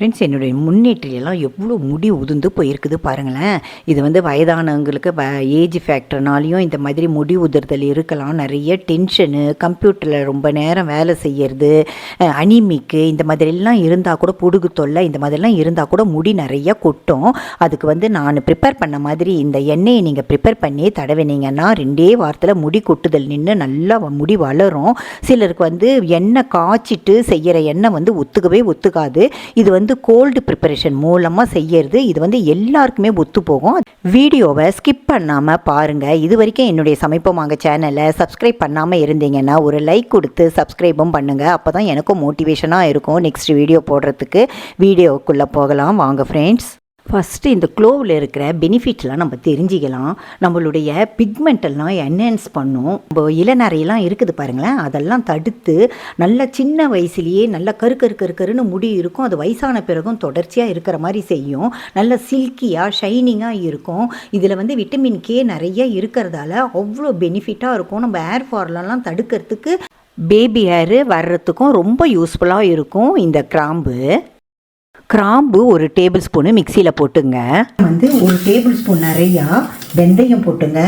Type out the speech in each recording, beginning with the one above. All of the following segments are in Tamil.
ஃப்ரெண்ட்ஸ் என்னுடைய முன்னேற்றியெல்லாம் எவ்வளோ முடி உதிர்ந்து போயிருக்குது பாருங்களேன். இது வந்து வயதானவங்களுக்கு வ ஏஜ் ஃபேக்டர்னாலையும் இந்த மாதிரி முடி உதிர்தல் இருக்கலாம். நிறைய டென்ஷனு கம்ப்யூட்டரில் ரொம்ப நேரம் வேலை செய்யறது அனிமிக்கு இந்த மாதிரிலாம் இருந்தால் கூட பொடுகு தொல்லை இந்த மாதிரிலாம் இருந்தால் கூட முடி நிறைய கொட்டும். அதுக்கு வந்து நான் ப்ரிப்பேர் பண்ண மாதிரி இந்த எண்ணெயை நீங்கள் ப்ரிப்பேர் பண்ணி தடவினீங்கன்னா ரெண்டே வாரத்தில் முடி கொட்டுதல் நின்று நல்லா முடி வளரும். சிலருக்கு வந்து எண்ணெய் காய்ச்சிட்டு செய்கிற எண்ணெய் வந்து ஒத்துக்கவே ஒத்துக்காது. இது வந்து கோல்டு ப்ரிப்பரேஷன் மூலமாக செய்யறது. இது வந்து எல்லாருக்குமே ஒத்து போகும். வீடியோவை ஸ்கிப் பண்ணாமல் பாருங்கள் இது வரைக்கும் என்னுடைய சமைப்போம் வாங்க சேனலை சப்ஸ்கிரைப் பண்ணாமல் இருந்தீங்கன்னா ஒரு லைக் கொடுத்து சப்ஸ்கிரைபும் பண்ணுங்கள் அப்போ தான் எனக்கும் மோட்டிவேஷனாக இருக்கும் நெக்ஸ்ட் வீடியோ போடுறதுக்கு. வீடியோக்குள்ளே போகலாம். வாங்க ஃப்ரெண்ட்ஸ் ஃபஸ்ட்டு இந்த க்ளோவில் இருக்கிற பெனிஃபிட்லாம் நம்ம தெரிஞ்சிக்கலாம். நம்மளுடைய பிக்மெண்டெல்லாம் என்ஹான்ஸ் பண்ணும். இப்போ இளநரையெல்லாம் இருக்குது பாருங்களேன். அதெல்லாம் தடுத்து நல்ல சின்ன வயசுலேயே நல்ல கரு கரு கரு கருன்னு முடி இருக்கும். அது வயசான பிறகும் தொடர்ச்சியாக இருக்கிற மாதிரி செய்யும். நல்ல சில்கியாக ஷைனிங்காக இருக்கும். இதில் வந்து விட்டமின் கே நிறைய இருக்கிறதால அவ்வளோ பெனிஃபிட்டாக இருக்கும். நம்ம ஏர் ஃபார்லெல்லாம் தடுக்கிறதுக்கு பேபி ஹேரு வர்றதுக்கும் ரொம்ப யூஸ்ஃபுல்லாக இருக்கும் இந்த கிராம்பு. கிராம்பு ஒரு டேபிள் ஸ்பூனு மிக்சியில் போட்டுங்க. வந்து ஒரு டேபிள் ஸ்பூன் நிறையா வெந்தயம் போட்டுங்க.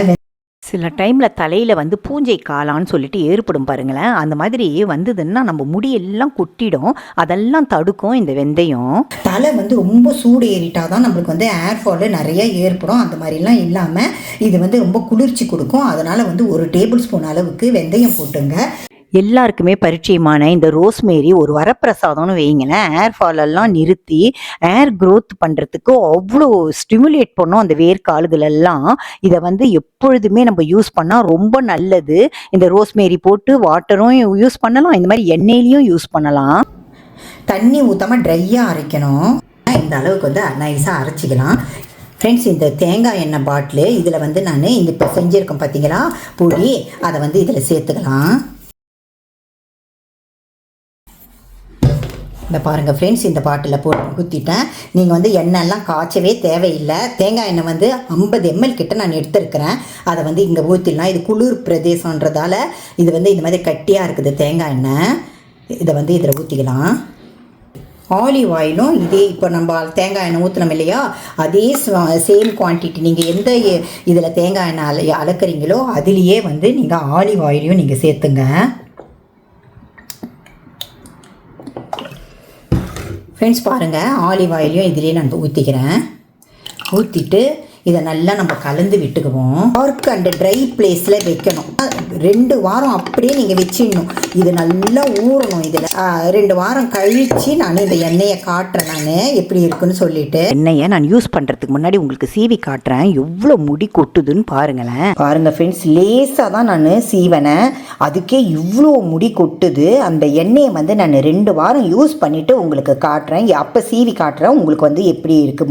சில டைமில் தலையில் வந்து பூஞ்சை காளான்னு சொல்லிட்டு ஏற்படும் பாருங்களேன். அந்த மாதிரி வந்ததுன்னா நம்ம முடியெல்லாம் கொட்டிடும். அதெல்லாம் தடுக்கும் இந்த வெந்தயம். தலை வந்து ரொம்ப சூடு ஏறிட்டா தான் நம்மளுக்கு வந்து ஏர் ஃபாலு நிறைய ஏற்படும். அந்த மாதிரிலாம் இல்லாமல் இது வந்து ரொம்ப குளிர்ச்சி கொடுக்கும். அதனால் வந்து ஒரு டேபிள் ஸ்பூன் அளவுக்கு வெந்தயம் போட்டுங்க. எல்லாருக்குமே பரிச்சயமான இந்த ரோஸ்மேரி ஒரு வரப்பிரசாதம்னு வைங்களேன் ஏர் ஃபாலெல்லாம் நிறுத்தி ஏர் க்ரோத் பண்ணுறதுக்கு அவ்வளோ ஸ்டிமுலேட் பண்ணும் அந்த வேர்க்கால்கள் எல்லாம். இதை வந்து எப்பொழுதுமே நம்ம யூஸ் பண்ணால் ரொம்ப நல்லது. இந்த ரோஸ்மேரி போட்டு வாட்டரும் யூஸ் பண்ணலாம். இந்த மாதிரி எண்ணெயிலையும் யூஸ் பண்ணலாம். தண்ணி ஊற்றாமல் ட்ரையாக அரைக்கணும். இந்த அளவுக்கு வந்து நைஸாக அரைச்சிக்கலாம். ஃப்ரெண்ட்ஸ் இந்த தேங்காய் எண்ணெய் பாட்டிலு இதில் வந்து நான் இந்த இப்போ செஞ்சுருக்கேன் பார்த்தீங்களா பொடி அதை வந்து இதில் சேர்த்துக்கலாம். இந்த பாருங்கள் ஃப்ரெண்ட்ஸ் இந்த பாட்டில் போட்டு ஊற்றிட்டேன் நீங்கள் வந்து எண்ணெய்லாம் காய்ச்சவே தேவையில்லை. தேங்காய் எண்ணெய் வந்து ஐம்பது எம்எல் கிட்ட நான் எடுத்துருக்கிறேன். அதை வந்து இங்கே ஊற்றிடலாம் இது குளிர் பிரதேசன்றதால இது வந்து இந்த மாதிரி கட்டியாக இருக்குது தேங்காய் எண்ணெய். இதை வந்து இதில் ஊற்றிக்கலாம் ஆலிவ் ஆயிலும் இதே இப்போ நம்ம தேங்காய் எண்ணெய் ஊற்றினோம் இல்லையா? அதே சேம் குவான்டிட்டி நீங்கள் எந்த இதில் தேங்காய் எண்ணெய் அல அளக்குறீங்களோ அதுலேயே வந்து நீங்கள் ஆலிவ் ஆயிலையும் நீங்கள் சேர்த்துங்க. ஃப்ரெண்ட்ஸ் பாருங்கள் ஆலிவ் ஆயிலையும் இதுலேயே நான் ஊற்றிக்கிறேன் ஊற்றிட்டு இதை நல்லா நம்ம கலந்து விட்டுக்குவோம். டார்க் அண்ட் ட்ரை பிளேஸில் வைக்கணும். ரெண்டு வாரம் அப்படியே நீங்கள் வச்சிடணும். இது நல்லா ஊறணும் இதில். ரெண்டு வாரம் கழித்து நான் இந்த எண்ணெயை காட்டுறேன் நான். எப்படி இருக்குன்னு சொல்லிட்டு. எண்ணெயை நான் யூஸ் பண்ணுறதுக்கு முன்னாடி உங்களுக்கு சீவி காட்டுறேன். எவ்வளோ முடி கொட்டுதுன்னு பாருங்களேன். பாருங்கள் ஃப்ரெண்ட்ஸ் லேசாக தான் நான் சீவனேன் அதுக்கே இவ்வளோ முடி கொட்டுது. அந்த எண்ணெயை வந்து நான் ரெண்டு வாரம் யூஸ் பண்ணிவிட்டு உங்களுக்கு காட்டுறேன். அப்போ சீவி காட்டுறேன். உங்களுக்கு வந்து எப்படி இருக்கு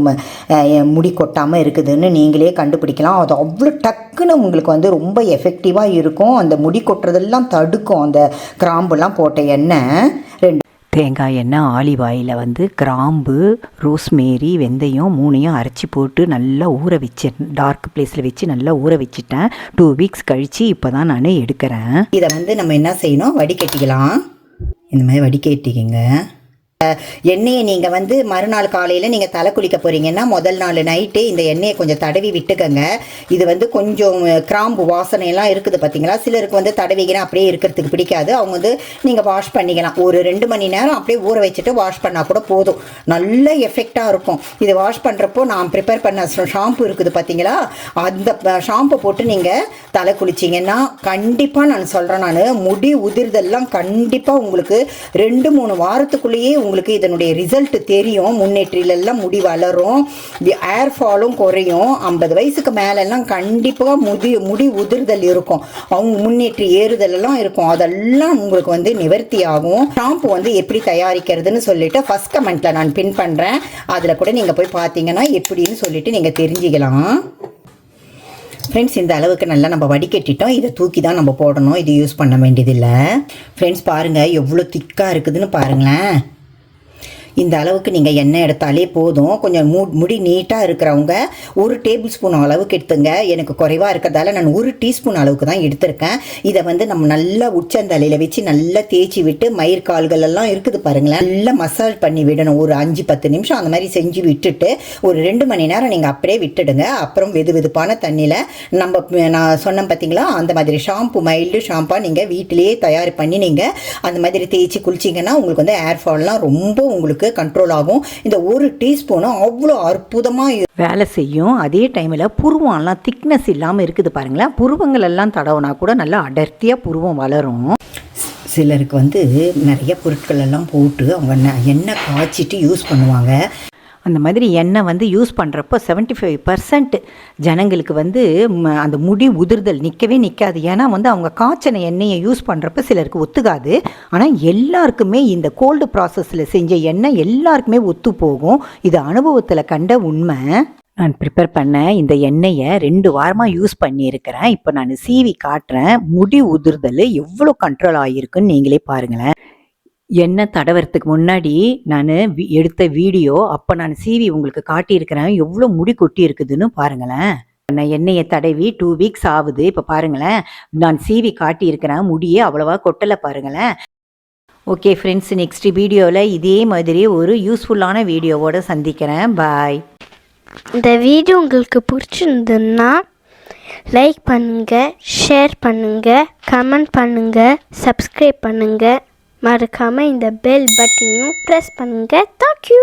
முடி கொட்டாமல் இருக்குதுன்னு நீங்களே கண்டுபிடிக்கலாம். அது அவ்வளோ டக்குன்னு உங்களுக்கு வந்து ரொம்ப எஃபெக்டிவாக இருக்கும். அந்த முடி கொட்டுறதெல்லாம் தடுக்கும். அந்த கிராம்புலாம் போட்ட எண்ணெய் ரெண்டு தேங்காய் எண்ணெய் ஆலிவ் ஆயிலில் வந்து கிராம்பு ரோஸ்மேரி வெந்தயம் மூணையும் அரைச்சி போட்டு நல்லா ஊற வச்சேன் டார்க் பிளேஸில் வச்சு நல்லா ஊற வச்சுட்டேன். டூ வீக்ஸ் கழித்து இப்போ தான் நான் எடுக்கிறேன். இதை வந்து நம்ம என்ன செய்யணும்? வடிகட்டிக்கலாம். இந்த மாதிரி வடிகட்டிக்கிங்க. எண்ணெயை நீங்கள் வந்து மறுநாள் காலையில் நீங்கள் தலை குளிக்க போகிறீங்கன்னா முதல் நாள் நைட்டே இந்த எண்ணெயை கொஞ்சம் தடவி விட்டுக்கங்க. இது வந்து கொஞ்சம் கிராம்பு வாசனையெல்லாம் இருக்குது பார்த்தீங்களா சிலருக்கு வந்து தடவிக்கினா அப்படியே இருக்கிறதுக்கு பிடிக்காது. அவங்க வந்து நீங்கள் வாஷ் பண்ணிக்கலாம். ஒரு ரெண்டு மணி நேரம் அப்படியே ஊற வச்சுட்டு வாஷ் பண்ணால் கூட போதும். நல்ல எஃபெக்டாக இருக்கும். இது வாஷ் பண்ணுறப்போ நான் ப்ரிப்பேர் பண்ண ஷாம்பு இருக்குது பார்த்தீங்களா அந்த ஷாம்பு போட்டு நீங்கள் தலை குளிச்சிங்கன்னா கண்டிப்பாக நான் சொல்கிறேன் நான் முடி உதிர்தெல்லாம் கண்டிப்பாக உங்களுக்கு ரெண்டு மூணு வாரத்துக்குள்ளேயே உங்களுக்கு உங்களுக்கு இதனுடைய ரிசல்ட் தெரியும். முன்னேற்றிலெல்லாம் முடி வளரும். ஏர் ஃபாலும் குறையும். ஐம்பது வயசுக்கு மேலெல்லாம் கண்டிப்பாக முடி முடி உதிர்தல் இருக்கும். அவங்க முன்னேற்றி ஏறுதலெல்லாம் இருக்கும். அதெல்லாம் உங்களுக்கு வந்து நிவர்த்தி ஆகும். ஷாம்பு வந்து எப்படி தயாரிக்கிறதுன்னு சொல்லிட்டு ஃபஸ்ட் கமெண்ட்டில் நான் பின் பண்ணுறேன் அதில் கூட நீங்கள் போய் பார்த்தீங்கன்னா எப்படின்னு சொல்லிட்டு நீங்கள் தெரிஞ்சுக்கலாம். ஃப்ரெண்ட்ஸ் இந்த அளவுக்கு நல்லா நம்ம வடிகட்டிட்டோம். இதை தூக்கி தான் நம்ம போடணும். இது யூஸ் பண்ண வேண்டியதில்லை. ஃப்ரெண்ட்ஸ் பாருங்கள் எவ்வளோ திக்காக இருக்குதுன்னு பாருங்களேன். இந்த அளவுக்கு நீங்கள் எண்ணெய் எடுத்தாலே போதும். கொஞ்சம் மூ முடி நீட்டாக இருக்கிறவங்க ஒரு டேபிள் ஸ்பூன் அளவுக்கு எடுத்துங்க. எனக்கு குறைவாக இருக்கிறதால நான் ஒரு டீஸ்பூன் அளவுக்கு தான் எடுத்திருக்கேன். இதை வந்து நம்ம நல்லா உச்சந்தலையில் வச்சு நல்லா தேய்ச்சி விட்டு மயிர் கால்கள் எல்லாம் இருக்குது பாருங்களேன். நல்லா மசாஜ் பண்ணி விடணும். ஒரு அஞ்சு பத்து நிமிஷம் அந்த மாதிரி செஞ்சு விட்டுட்டு ஒரு ரெண்டு மணி நேரம் நீங்கள் அப்படியே விட்டுடுங்க. அப்புறம் வெது வெதுப்பான தண்ணியில் நம்ம நான் சொன்னேன் பார்த்தீங்களா அந்த மாதிரி ஷாம்பு மைல்டு ஷாம்பாக நீங்கள் வீட்டிலேயே தயார் பண்ணி நீங்கள் அந்த மாதிரி தேய்ச்சி குளிச்சிங்கன்னா உங்களுக்கு வந்து ஏர் ஃபால்லாம் ரொம்ப உங்களுக்கு கண்ட்ரோல் ஆகும். இந்த ஒரு டீஸ்பூனும் அவ்வளோ அற்புதமாக வேலை செய்யும். அதே டைமில் புருவம்லாம் திக்னஸ் இல்லாமல் இருக்குது பாருங்களேன். புருவங்கள் எல்லாம் தடவுனா கூட நல்லா அடர்த்தியாக புருவம் வளரும். சிலருக்கு வந்து நிறைய பொருட்கள் எல்லாம் போட்டு அவங்க எண்ணெய் காய்ச்சிட்டு யூஸ் பண்ணுவாங்க. அந்த மாதிரி எண்ணெய் வந்து யூஸ் பண்ணுறப்போ 75% ஃபைவ் பர்சன்ட் ஜனங்களுக்கு வந்து அந்த முடி உதிர்தல் நிற்கவே நிற்காது ஏன்னா வந்து அவங்க காய்ச்சன எண்ணெயை யூஸ் பண்ணுறப்ப சிலருக்கு ஒத்துக்காது. ஆனால் எல்லாருக்குமே இந்த கோல்டு ப்ராசஸில் செஞ்ச எண்ணெய் எல்லாருக்குமே ஒத்து போகும். இது அனுபவத்தில் கண்ட உண்மை. நான் ப்ரிப்பேர் பண்ண இந்த எண்ணெயை ரெண்டு வாரமாக யூஸ் பண்ணியிருக்கிறேன். இப்போ நான் சீவி காட்டுறேன். முடி உதிர்தல் எவ்வளோ கண்ட்ரோல் ஆகியிருக்குன்னு நீங்களே பாருங்களேன். எண்ணெய் தடவறதுக்கு முன்னாடி நான் எடுத்த வீடியோ அப்போ நான் சீவி உங்களுக்கு காட்டியிருக்கிறேன். எவ்வளோ முடி கொட்டி இருக்குதுன்னு பாருங்களேன். நான் எண்ணெயை தடவி டூ வீக்ஸ் ஆகுது. இப்போ பாருங்களேன். நான் சீவி காட்டியிருக்கிறேன். முடியே அவ்வளவா கொட்டலை பாருங்களேன். ஓகே ஃப்ரெண்ட்ஸ் நெக்ஸ்ட் வீடியோவில் இதே மாதிரி ஒரு யூஸ்ஃபுல்லான வீடியோவோட சந்திக்கிறேன். பாய் இந்த வீடியோ உங்களுக்கு பிடிச்சிருந்ததுன்னா லைக் பண்ணுங்கள் ஷேர் பண்ணுங்கள் கமெண்ட் பண்ணுங்கள் சப்ஸ்கிரைப் பண்ணுங்கள் மறக்காமல் இந்த பெல் பட்டனையும் ப்ரெஸ் பண்ணுங்கள் தேங்க்யூ